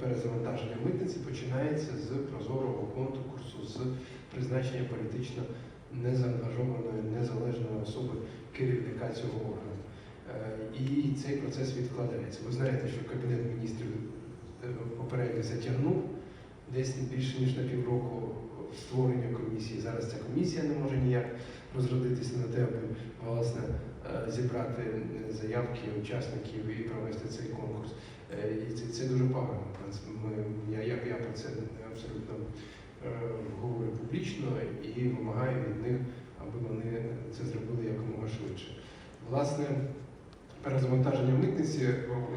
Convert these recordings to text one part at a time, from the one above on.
Перезавантаження митниці починається з прозорого конкурсу, з призначення політично незаангажованої, незалежної особи керівника цього органу. Е, І цей процес відкладається. Ви знаєте, що Кабінет міністрів е, попередньо затягнув десь більше ніж на півроку створення комісії. Зараз ця комісія не може ніяк розродитися на те, аби зібрати заявки учасників і провести цей конкурс. Е, І це, це дуже погано. я, я, я про це абсолютно е, говорю публічно і вимагаю від них, аби вони це зробили якомога швидше. Власне, перезавантаження митниці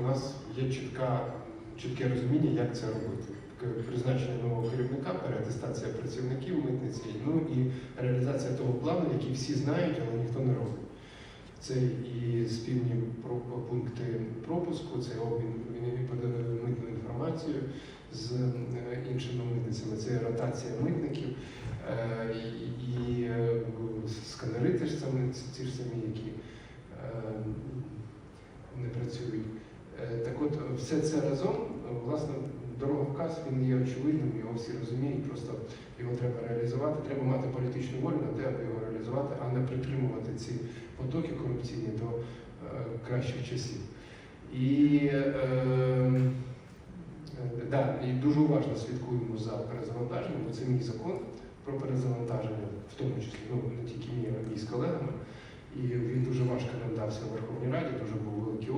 у нас є чітка, чітке розуміння, як це робити. Призначення нового керівника, переатестація працівників митниці, ну і реалізація того плану, який всі знають, але ніхто не робить. Це і спільні пункти пропуску, це обмін митною інформацією з е, іншими митницями, це ротація митників е, і, е, сканери теж самі, ті ж самі, які не працюють. Так от, все це разом, власне, дороговказ він є очевидним, його всі розуміють, просто його треба реалізувати. Треба мати політичну волю на те, аби його реалізувати, а не притримувати ці потоки корупційні до е, кращих часів. І, е, е, да, і дуже уважно слідкуємо за перезавантаженням, бо це мій закон про перезавантаження, в тому числі, ну не тільки мій, а мій з колегами. І він дуже важко нам дався в Верховній Раді, дуже був великий